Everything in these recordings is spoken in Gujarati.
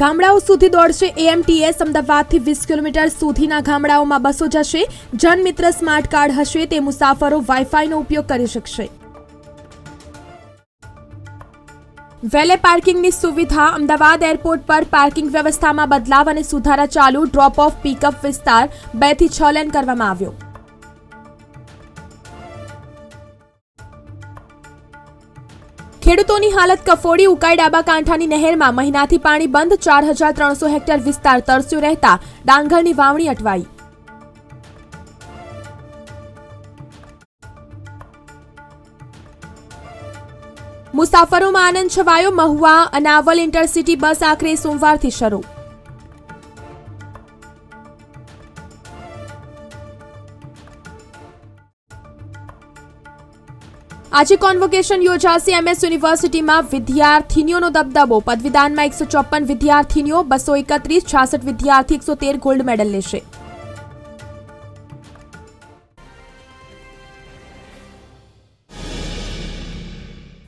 ગામડાઓ સુધી દોડશે એએમટીએસ અમદાવાદથી વીસ કિલોમીટર સુધીના ગામડાઓમાં બસો જશે. જનમિત્ર સ્માર્ટ કાર્ડ હશે, તે મુસાફરો વાઈફાઈનો ઉપયોગ કરી શકશે. વેલે પાર્કિંગની સુવિધા, અમદાવાદ એરપોર્ટ પર પાર્કિંગ વ્યવસ્થામાં બદલાવ અને સુધારા ચાલુ ડ્રોપ ઓફ પિકઅપ વિસ્તાર, બેથી છ લેન કરવામાં આવ્યો. ખેડૂતોની હાલત કફોડી ઉકાઈ ડાબા કાંઠાની નહેરમાં મહિનાથી પાણી બંધ ચાર હજાર ત્રણસો હેક્ટર વિસ્તાર તરસ્યો રહેતા ડાંગરની વાવણી અટવાઈ. મુસાફરોમાં આનંદ છવાયો મહુવા, અનાવલ ઇન્ટરસિટી બસ આખરે સોમવારથી શરૂ. આજે કોન્વોકેશન યોજાશે એમએસ યુનિવર્સિટીમાં વિદ્યાર્થીનીઓનો દબદબો. પદવીદાનમાં એકસો ચોપન વિદ્યાર્થીનીઓ, બસો એકત્રીસ, છાસઠ વિદ્યાર્થી, એકસો તેર ગોલ્ડ મેડલ લેશે.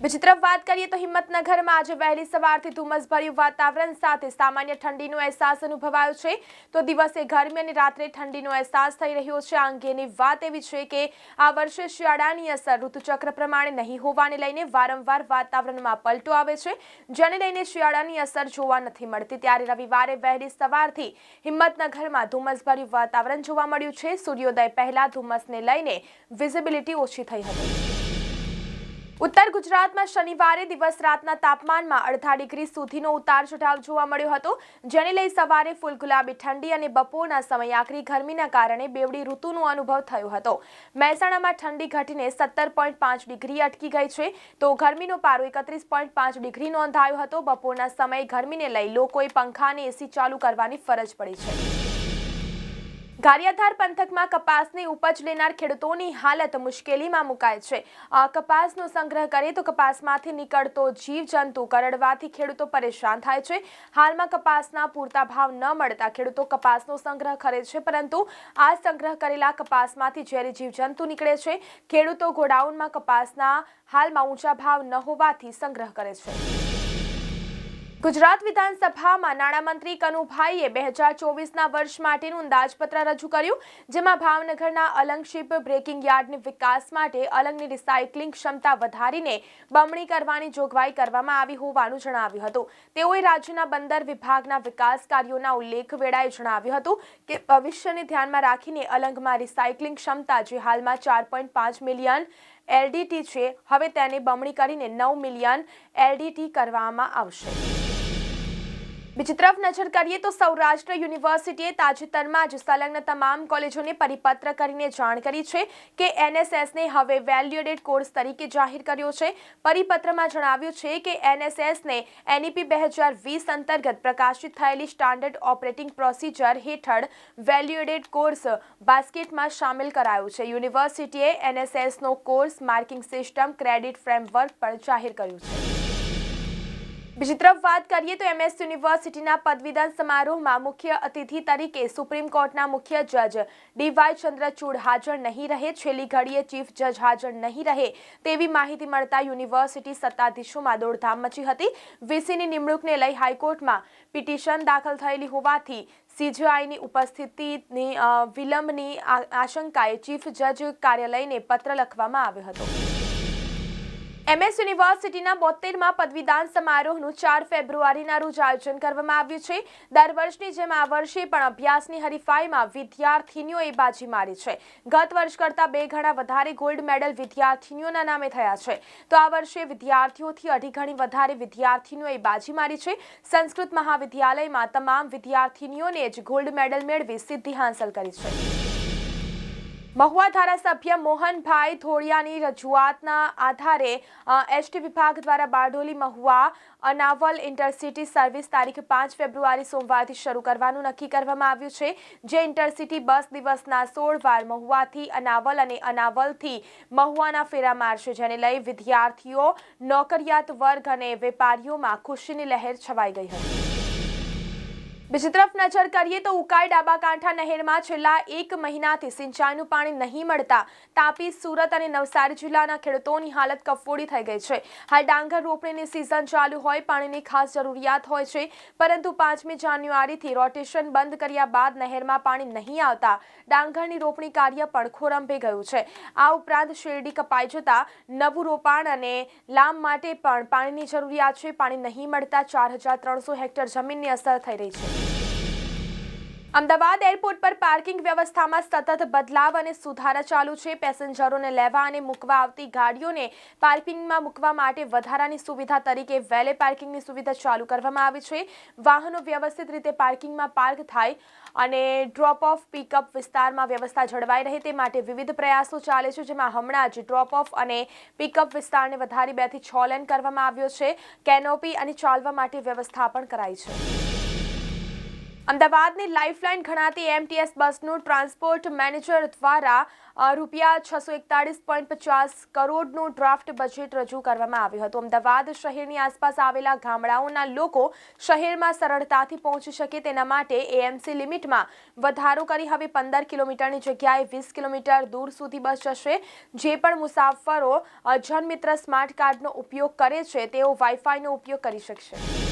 બીજી વાત કરીએ તો હિંમતનગરમાં આજે વહેલી સવારથી ધુમ્મસભર્યું વાતાવરણ સાથે સામાન્ય ઠંડીનો અહેસાસ અનુભવાયો છે. તો દિવસે ગરમી અને રાત્રે ઠંડીનો અહેસાસ થઈ રહ્યો છે. આ અંગેની વાત એવી છે કે આ વર્ષે શિયાળાની અસર ઋતુચક્ર પ્રમાણે નહીં હોવાને લઈને વારંવાર વાતાવરણમાં પલટો આવે છે. જેને લઈને શિયાળાની અસર જોવા નથી મળતી. ત્યારે રવિવારે વહેલી સવારથી હિંમતનગરમાં ધુમ્મસભર્યું વાતાવરણ જોવા મળ્યું છે. સૂર્યોદય પહેલા ધુમ્મસને લઈને વિઝિબિલિટી ઓછી થઈ હતી. ઉત્તર ગુજરાતમાં શનિવારે દિવસ રાતના તાપમાનમાં અડધા ડિગ્રી સુધીનો ઉતાર ચઢાવ જોવા મળ્યો હતો. જેને લઈ સવારે ફૂલ ગુલાબી ઠંડી અને બપોરના સમયે આકરી ગરમીના કારણે બેવડી ઋતુનો અનુભવ થયો હતો. મહેસાણામાં ઠંડી ઘટીને સત્તર પોઈન્ટ પાંચ ડિગ્રી અટકી ગઈ છે. તો ગરમીનો પારો એકત્રીસ પોઈન્ટ પાંચ ડિગ્રી નોંધાયો હતો. બપોરના સમયે ગરમીને લઈ લોકોએ પંખા અને એસી ચાલુ કરવાની ફરજ પડી છે. ગારિયાધાર પંથકમાં કપાસની ઉપજ લેનાર ખેડૂતોની હાલત મુશ્કેલીમાં મુકાય છે. કપાસનો સંગ્રહ કરીએ તો કપાસમાંથી નીકળતો જીવજંતુ કરડવાથી ખેડૂતો પરેશાન થાય છે. હાલમાં કપાસના પૂરતા ભાવ ન મળતા ખેડૂતો કપાસનો સંગ્રહ કરે છે, પરંતુ આ સંગ્રહ કરેલા કપાસમાંથી ઝેરી જીવજંતુ નીકળે છે, ખેડૂતો ગોડાઉનમાં કપાસના હાલમાં ઊંચા ભાવ ન હોવાથી સંગ્રહ કરે છે. ગુજરાત વિધાનસભામાં નાણામંત્રી કનુભાઈએ બે હજાર ચોવીસના વર્ષ માટેનું અંદાજપત્ર રજૂ કર્યું, જેમાં ભાવનગરના અલંગશીપ બ્રેકિંગ યાર્ડની વિકાસ માટે અલંગની રિસાયકલિંગ ક્ષમતા વધારીને બમણી કરવાની જોગવાઈ કરવામાં આવી હોવાનું જણાવ્યું હતું. તેઓએ રાજ્યના બંદર વિભાગના વિકાસ કાર્યોના ઉલ્લેખ વેળાએ જણાવ્યું હતું કે, ભવિષ્યને ધ્યાનમાં રાખીને અલંગમાં રિસાયકલિંગ ક્ષમતા જે હાલમાં ચાર પોઈન્ટ પાંચ મિલિયન એલડીટી છે, હવે તેને બમણી કરીને નવ મિલિયન એલડીટી કરવામાં આવશે. બીજી તરફ નજર કરીએ તો સૌરાષ્ટ્ર યુનિવર્સિટીએ તાજેતરમાં જ સંલગ્ન તમામ કોલેજોને પરિપત્ર કરીને જાણ કરી છે કે એનએસએસને હવે વેલ્યુએડેડ કોર્સ તરીકે જાહેર કર્યો છે. પરિપત્રમાં જણાવ્યું છે કે એનએસએસને એનઈપી બે હજાર વીસ અંતર્ગત પ્રકાશિત થયેલી સ્ટાન્ડર્ડ ઓપરેટિંગ પ્રોસિજર હેઠળ વેલ્યુએડેડ કોર્સ બાસ્કેટમાં સામેલ કરાયો છે. યુનિવર્સિટીએ એનએસએસનો course marking system, credit framework પણ જાહેર કર્યું છે. બીજી તરફ વાત કરીએ તો એમએસ યુનિવર્સિટીના પદવીદાન સમારોહમાં મુખ્ય અતિથિ તરીકે સુપ્રીમ કોર્ટના મુખ્ય જજ ડીવાય ચંદ્રચૂડ હાજર નહીં રહે, છેલ્લી ઘડીએ ચીફ જજ હાજર નહીં રહે તેવી માહિતી મળતા યુનિવર્સિટી સત્તાધીશોમાં દોડધામ મચી હતી. વીસીની નિમણૂકને લઈ હાઈકોર્ટમાં પિટિશન દાખલ થયેલી હોવાથી સીજીઆઈની ઉપસ્થિતિની વિલંબની આશંકાએ ચીફ જજ કાર્યાલયને પત્ર લખવામાં આવ્યો હતો. એમએસ યુનિવર્સિટીના બોતેરમાં પદવીદાન સમારોહનું ચાર ફેબ્રુઆરીના રોજ આયોજન કરવામાં આવ્યું છે. દર વર્ષની જેમ આ વર્ષે પણ અભ્યાસની હરીફાઈમાં વિદ્યાર્થીનીઓએ બાજી મારી છે. ગત વર્ષ કરતાં બે ગણા વધારે ગોલ્ડ મેડલ વિદ્યાર્થીનીઓના નામે થયા છે. તો આ વર્ષે વિદ્યાર્થીઓથી અઢી ગણી વધારે વિદ્યાર્થીનીઓએ બાજી મારી છે. સંસ્કૃત મહાવિદ્યાલયમાં તમામ વિદ્યાર્થીનીઓને જ ગોલ્ડ મેડલ મેળવી સિદ્ધિ હાંસલ કરી છે. મહુવા ધારાસભ્ય મોહનભાઈ થોડિયાની રજૂઆતના આધારે એસટી વિભાગ દ્વારા બારડોલી મહુવા અનાવલ ઇન્ટરસિટી સર્વિસ તારીખ પાંચ ફેબ્રુઆરી સોમવારથી શરૂ કરવાનું નક્કી કરવામાં આવ્યું છે, જે ઇન્ટરસિટી બસ દિવસના સોળ વાર મહુવાથી અનાવલ અને અનાવલથી મહુવાના ફેરા મારશે, જેને લઈ વિદ્યાર્થીઓ, નોકરિયાત વર્ગ અને વેપારીઓમાં ખુશીની લહેર છવાઈ ગઈ હતી. બીજી તરફ નજર કરીએ તો ઉકાઈ ડાબાકાંઠા નહેરમાં છેલ્લા એક મહિનાથી સિંચાઈનું પાણી નહીં મળતા તાપી સુરત અને નવસારી જિલ્લાના ખેડૂતોની હાલત કફોડી થઈ ગઈ છે. હાલ ડાંગર રોપણીની સિઝન ચાલુ હોય, પાણીની ખાસ જરૂરિયાત હોય છે, પરંતુ પાંચમી જાન્યુઆરીથી રોટેશન બંધ કર્યા બાદ નહેરમાં પાણી નહીં આવતા ડાંગરની રોપણી કાર્ય પણ ખોરંભે ગયું છે. આ ઉપરાંત શેરડી કપાઈ જતા નવું રોપાણ અને લામ માટે પણ પાણીની જરૂરિયાત છે. પાણી નહીં મળતા ચાર હજાર ત્રણસો હેક્ટર જમીનની અસર થઈ રહી છે. અમદાવાદ એરપોર્ટ પર પાર્કિંગ વ્યવસ્થામાં સતત બદલાવ અને સુધારા ચાલુ છે. પેસેન્જરોને લેવા અને મૂકવા આવતી ગાડીઓને પાર્કિંગમાં મૂકવા માટે વધારાની સુવિધા તરીકે વેલે પાર્કિંગની સુવિધા ચાલુ કરવામાં આવી છે. વાહનો વ્યવસ્થિત રીતે પાર્કિંગમાં પાર્ક થાય અને ડ્રોપ ઓફ પિકઅપ વિસ્તારમાં વ્યવસ્થા જળવાઈ રહે તે માટે વિવિધ પ્રયાસો ચાલે છે, જેમાં હમણાં જ ડ્રોપ ઓફ અને પિકઅપ વિસ્તારને વધારી બેથી છ લેન કરવામાં આવ્યો છે. કેનોપી અને ચાલવા માટે વ્યવસ્થા પણ કરાઈ છે. અમદાવાદની લાઇફલાઇન ગણાતી એમટીએસ બસનું ટ્રાન્સપોર્ટ મેનેજર દ્વારા રૂપિયા છસો એકતાળીસ પોઈન્ટ પચાસ કરોડનું ડ્રાફ્ટ બજેટ રજૂ કરવામાં આવ્યું હતું. અમદાવાદ શહેરની આસપાસ આવેલા ગામડાઓના લોકો શહેરમાં સરળતાથી પહોંચી શકે તેના માટે એએમસી લિમિટમાં વધારો કરી હવે પંદર કિલોમીટરની જગ્યાએ વીસ કિલોમીટર દૂર સુધી બસ જશે. જે પણ મુસાફરો જનમિત્ર સ્માર્ટ કાર્ડનો ઉપયોગ કરે છે, તેઓ વાઈફાઈનો ઉપયોગ કરી શકશે.